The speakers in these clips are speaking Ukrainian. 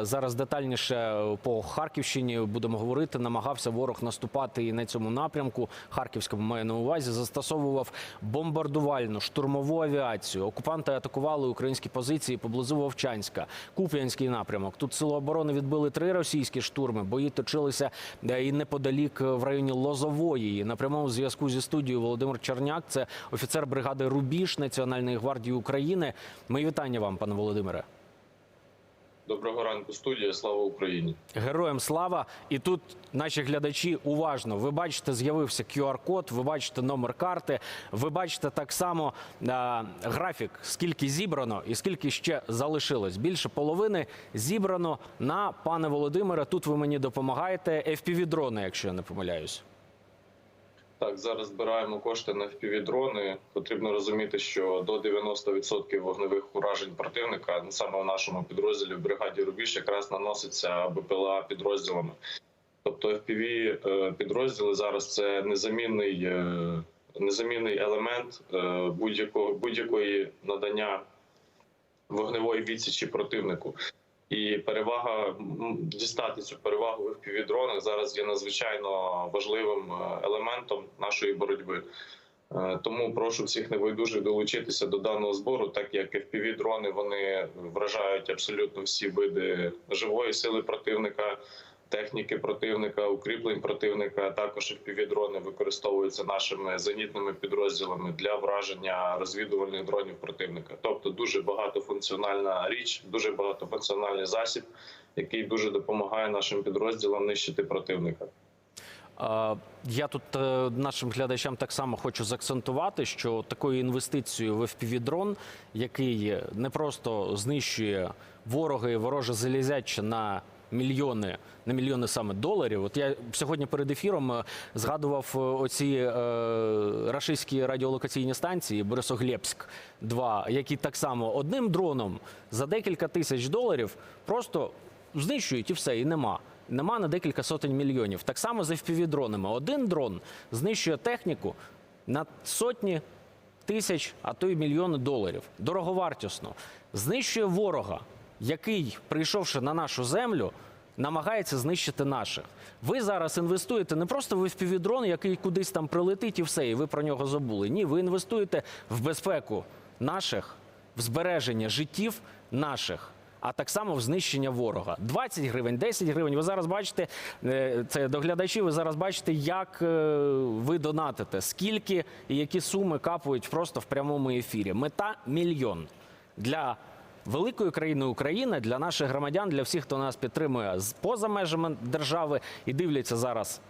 Зараз детальніше по Харківщині будемо говорити. Намагався ворог наступати і на цьому напрямку. Харківському маю на увазі застосовував бомбардувальну штурмову авіацію. Окупанти атакували українські позиції поблизу Вовчанська, Куп'янський напрямок. Тут сили оборони відбили три російські штурми. Бої точилися е, і неподалік е, в районі Лозової. На прямому зв'язку зі студією Володимир Черняк, це офіцер бригади Рубіж Національної гвардії України. Мої вітання вам, пане Володимире. Доброго ранку, студія. Слава Україні. Героям слава! І тут наші глядачі уважно. Ви бачите, з'явився QR-код, ви бачите номер карти, ви бачите так само а, графік, скільки зібрано і скільки ще залишилось. Більше половини зібрано на пане Володимире. Тут ви мені допомагаєте. FPV-дрони, якщо я не помиляюсь. Так, зараз збираємо кошти на FPV-дрони. Потрібно розуміти, що до 90% вогневих уражень противника саме в нашому підрозділі в бригаді Рубіж якраз наноситься БПЛА підрозділами. Тобто FPV е, підрозділи зараз це незамінний, е, незамінний елемент е, будь-якого будь-якої надання вогневої відсічі противнику. І перевага дістати цю перевагу в FPV-дронах зараз є надзвичайно важливим е, елементом нашої боротьби. Е, Тому прошу всіх небайдужих долучитися до даного збору, так як FPV-дрони вони вражають абсолютно всі види живої сили противника, техніки противника, укріплень противника. а Також FPV-дрони використовуються нашими зенітними підрозділами для враження розвідувальних дронів противника. Тобто дуже багатофункціональна річ, дуже багатофункціональний засіб, який дуже допомагає нашим підрозділам нищити противника. Я тут е, нашим глядачам так само хочу заакцентувати, що такою інвестицією в FPV-дрон, який не просто знищує ворога і вороже залізяче на мільйони, на мільйони саме доларів. От я сьогодні перед ефіром е, згадував е, оці е, рашистські радіолокаційні станції Борисоглебськ 2 які так само одним дроном за декілька тисяч доларів просто знищують і все, і нема. Нема на декілька сотень мільйонів. Так само з FPV-дронами. Один дрон знищує техніку на сотні тисяч, а то й мільйони доларів. Дороговартісно. Знищує ворога, який, прийшовши на нашу землю, намагається знищити наших. Ви зараз інвестуєте не просто в FPV-дрон, який кудись там прилетить і все, і ви про нього забули. Ні, ви інвестуєте в безпеку наших, в збереження життів наших. А так само в знищення ворога. 20 гривень, 10 гривень. Ви зараз бачите, е, це до глядачів, ви зараз бачите, як е, ви донатите, скільки і які суми капають просто в прямому ефірі. Мета мільйон для великої країни України, для наших громадян, для всіх, хто нас підтримує з поза межами держави і дивляться зараз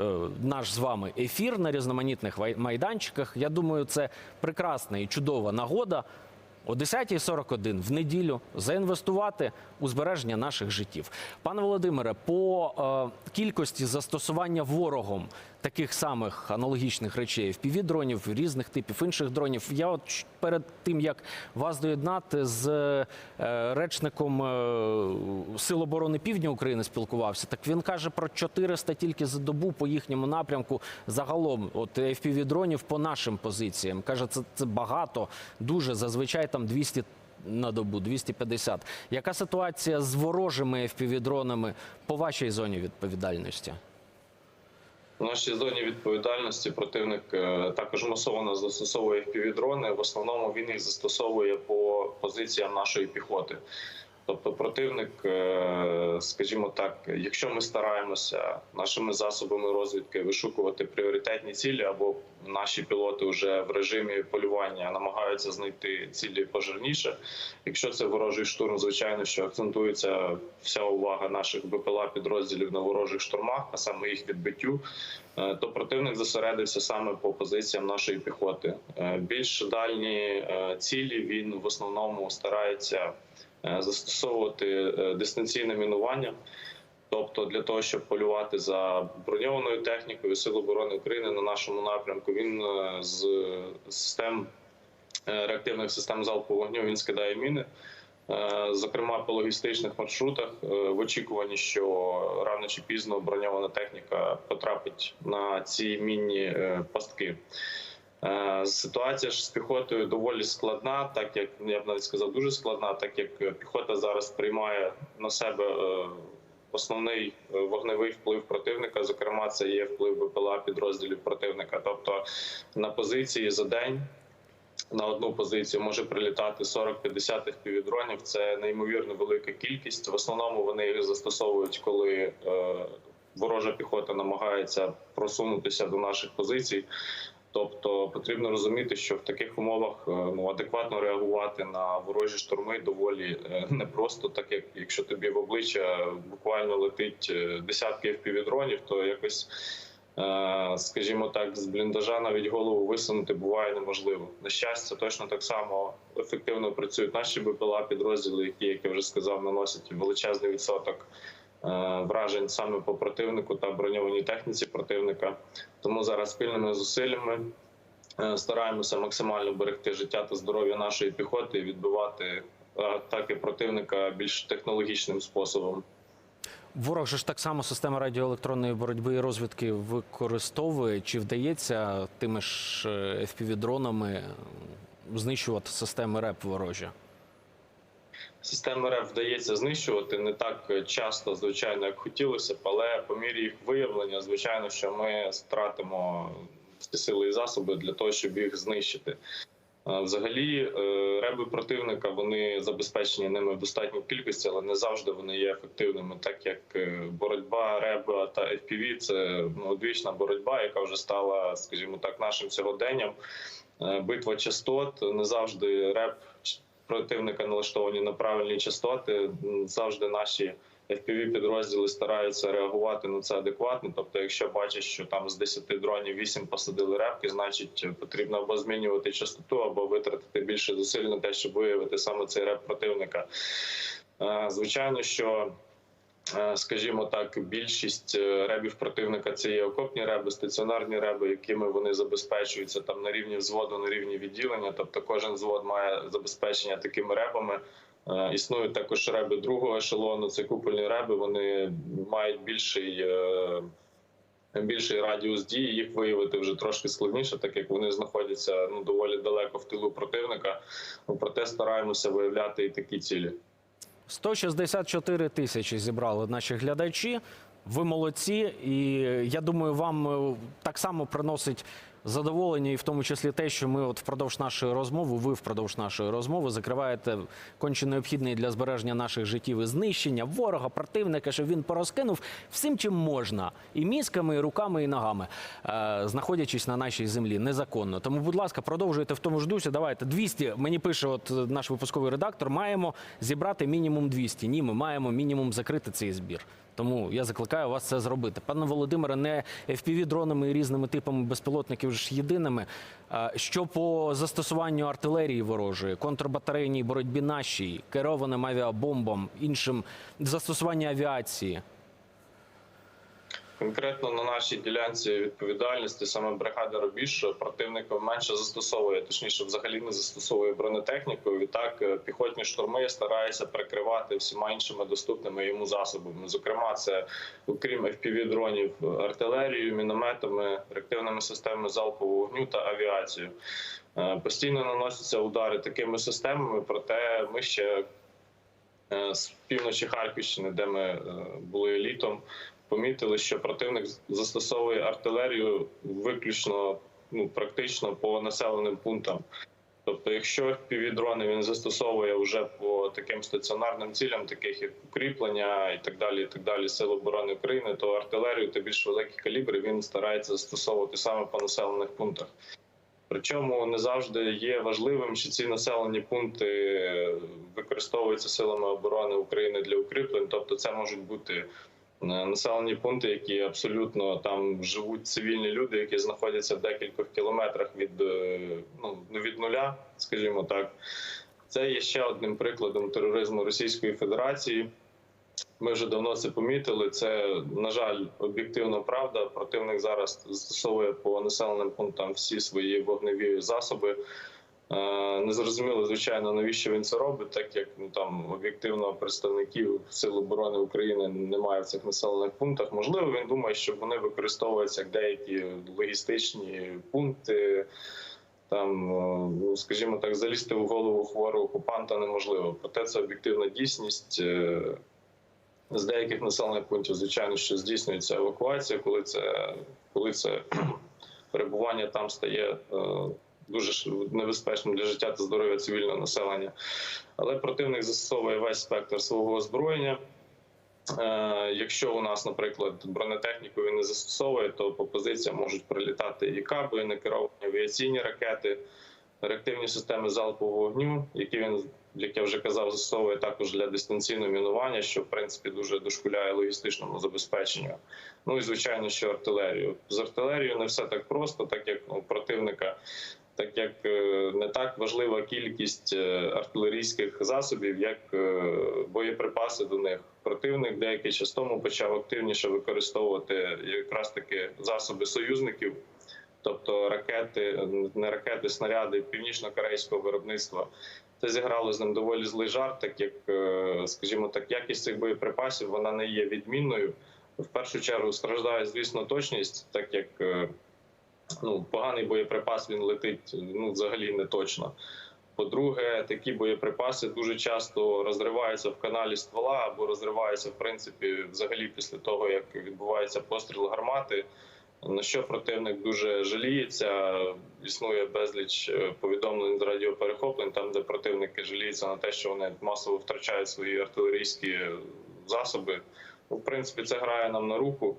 е, наш з вами ефір на різноманітних майданчиках. Я думаю, це прекрасна і чудова нагода о 10.41 в неділю заінвестувати у збереження наших життів. Пане Володимире, по е, кількості застосування ворогом таких самих аналогічних речей впівдронів, різних типів інших дронів. Я от перед тим як вас доєднати з е, речником е, Сил оборони Півдня України спілкувався. Так він каже про 400 тільки за добу по їхньому напрямку. Загалом, от fpv дронів по нашим позиціям. каже, це, це багато, дуже зазвичай там 200 на добу, 250. Яка ситуація з ворожими FPV-дронами по вашій зоні відповідальності? В нашій зоні відповідальності противник е, також масово застосовує FPV-дрони. В основному він їх застосовує по позиціям нашої піхоти. Тобто, противник, е, скажімо так, якщо ми стараємося нашими засобами розвідки вишукувати пріоритетні цілі, або наші пілоти вже в режимі полювання намагаються знайти цілі пожирніше. Якщо це ворожий штурм, звичайно, що акцентується вся увага наших БПЛА підрозділів на ворожих штурмах, а саме їх відбиттю, е, то противник зосередився саме по позиціям нашої піхоти. Е, Більш дальні цілі він в основному старається застосовувати е, дистанційне мінування. Тобто для того, щоб полювати за броньованою технікою Сил оборони України на нашому напрямку, він е, з систем е, реактивних систем залпового вогню він скидає міни. Е, Зокрема, по логістичних маршрутах е, в очікуванні, що рано чи пізно броньована техніка потрапить на ці мінні е, пастки. Е, Ситуація ж з піхотою доволі складна, так як я б навіть сказав, дуже складна, так як піхота зараз приймає на себе е, основний е, вогневий вплив противника. Зокрема, це є вплив БПЛА підрозділів противника. Тобто на позиції за день на одну позицію може прилітати 40-50 FPV-дронів. Це неймовірно велика кількість. В основному вони їх застосовують, коли ворожа піхота намагається просунутися до наших позицій. Тобто потрібно розуміти, що в таких умовах е, ну адекватно реагувати на ворожі штурми доволі е, непросто, так як якщо тобі в обличчя буквально летить е, десятки FPV-дронів, то якось, скажімо так, з бліндажа навіть голову висунути буває неможливо. На щастя, точно так само ефективно працюють наші БПЛА підрозділи, які, як я вже сказав, наносять величезний відсоток вражень саме по противнику та броньованій техніці противника. Тому зараз спільними зусиллями е, стараємося максимально берегти життя та здоров'я нашої піхоти і відбивати атаки противника більш технологічним способом. Ворог же ж так само системи радіоелектронної боротьби і розвідки використовує. Чи вдається тими ж е, FPV-дронами е, знищувати системи РЕП ворожі? Системи РЕФ вдається знищувати не так часто, звичайно, як хотілося б, але по мірі їх виявлення, звичайно, що ми стратимо всі сили і засоби для того, щоб їх знищити. Взагалі, е, реби противника вони забезпечені ними в достатній кількості, але не завжди вони є ефективними, так як е, боротьба реба та FPV – це одвічна боротьба, яка вже стала, скажімо так, нашим сьогоденням. Е, Битва частот не завжди реп противника налаштовані на правильні частоти. Завжди наші fpv підрозділи стараються реагувати на це адекватно. Тобто, якщо бачиш, що там з 10 дронів 8 посадили репки, значить потрібно або змінювати частоту, або витратити більше зусиль на те, щоб виявити саме цей реп противника. Е, Звичайно, що е, скажімо так, більшість е, ребів противника це є окопні реби, стаціонарні реби, якими вони забезпечуються там на рівні взводу, на рівні відділення. Тобто, кожен взвод має забезпечення такими ребами. Е, Існують також реби другого ешелону. Це купольні реби. Вони мають більший. е, Більший радіус дії їх виявити вже трошки складніше, так як вони знаходяться ну доволі далеко в тилу противника. Проте стараємося виявляти і такі цілі. 164 тисячі зібрали наші глядачі. Ви молодці, і я думаю, вам е, так само приносить задоволення, і в тому числі те, що ми от впродовж нашої розмови, ви впродовж нашої розмови закриваєте конче необхідний для збереження наших життів і знищення ворога, противника, щоб він порозкинув всім, чим можна, і мізками, і руками, і ногами, е, знаходячись на нашій землі незаконно. Тому, будь ласка, продовжуйте в тому ж дусі. Давайте 200, Мені пише, от е, наш випусковий редактор. Маємо зібрати мінімум 200. Ні, ми маємо мінімум закрити цей збір. Тому я закликаю вас це зробити. Пане Володимире, не fpv дронами і різними типами безпілотників ж єдиними. Що по застосуванню артилерії ворожої, контрбатарейній боротьбі нашій, керованим авіабомбам, іншим застосування авіації. Конкретно на нашій ділянці відповідальності саме бригада Рубіж противник менше застосовує, точніше, взагалі не застосовує бронетехніку. Відтак е, піхотні штурми стараються прикривати всіма іншими доступними йому засобами. Зокрема, це окрім fpv дронів, артилерією, мінометами, реактивними системами залпового вогню та авіацією. Е, Постійно наносяться удари такими системами, проте ми ще е, з півночі Харківщини, де ми були літом, помітили, що противник застосовує артилерію виключно ну практично по населеним пунктам. Тобто, якщо півдрони він застосовує вже по таким стаціонарним цілям, таких як укріплення і так далі, і так далі, Сил оборони України, то артилерію та більш великі калібри він старається застосовувати саме по населених пунктах. Причому не завжди є важливим, що ці населені пункти використовуються силами оборони України для укріплень. Тобто, це можуть бути населені пункти, які абсолютно там живуть цивільні люди, які знаходяться в декількох кілометрах від е, ну від нуля, скажімо так. Це є ще одним прикладом тероризму Російської Федерації. Ми вже давно це помітили. Це на жаль, об'єктивна правда. Противник зараз застосовує по населеним пунктам всі свої вогневі засоби. Е, Незрозуміло, звичайно, навіщо він це робить, так як ну там об'єктивно представників Сил оборони України немає в цих населених пунктах. Можливо, він думає, що вони використовуються як деякі логістичні пункти там, е, ну, скажімо так, залізти в голову хворого окупанта неможливо. Проте це об'єктивна дійсність. Е, З деяких населених пунктів, звичайно, що здійснюється евакуація, коли це, коли це перебування там стає дуже небезпечним для життя та здоров'я цивільного населення. Але противник застосовує весь спектр свого озброєння. Е, Якщо у нас, наприклад, бронетехніку він не застосовує, то по позиціям можуть прилітати і каби, і некеровані авіаційні ракети, реактивні системи залпового вогню, які він, як я вже казав, застосовує також для дистанційного мінування, що в принципі дуже дошкуляє логістичному забезпеченню. Ну і звичайно, що артилерію з артилерією не все так просто, так як у противника. Так як е, не так важлива кількість е, артилерійських засобів, як е, боєприпаси до них. Противник деякий час тому почав активніше використовувати якраз таки засоби союзників, тобто ракети, не ракети, снаряди північно-корейського виробництва. Це зіграло з ним доволі злий жарт, так як, скажімо так, якість цих боєприпасів вона не є відмінною. В першу чергу страждає, звісно, точність, так як ну, поганий боєприпас він летить ну, взагалі не точно. По-друге, такі боєприпаси дуже часто розриваються в каналі ствола або розриваються в принципі взагалі після того, як відбувається постріл гармати. На що противник дуже жаліється. Існує безліч е, повідомлень з радіоперехоплень, там де противники жаліються на те, що вони масово втрачають свої артилерійські засоби. Ну, в принципі, це грає нам на руку.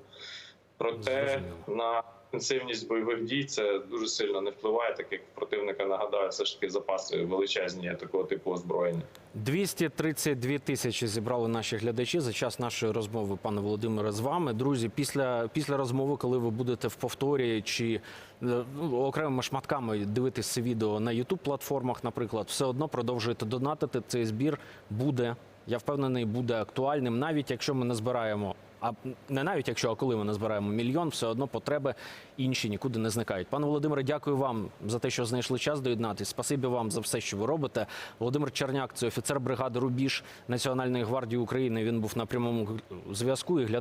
Проте Зрозуміло. на інтенсивність бойових дій це дуже сильно не впливає, так як противника нагадаю, все ж таки запаси величезні такого типу озброєння. 232 тисячі зібрали наші глядачі за час нашої розмови, пане Володимире, з вами. Друзі, після, після розмови, коли ви будете в повторі чи е, ну, окремими шматками дивитись це відео на youtube платформах, наприклад, все одно продовжуєте донатити. Цей збір буде, я впевнений, буде актуальним, навіть якщо ми не збираємо. А не навіть якщо, а коли ми назбираємо мільйон, все одно потреби інші нікуди не зникають. Пане Володимире, дякую вам за те, що знайшли час доєднатись. Спасибі вам за все, що ви робите. Володимир Черняк, це офіцер бригади Рубіж Національної гвардії України. Він був на прямому зв'язку і.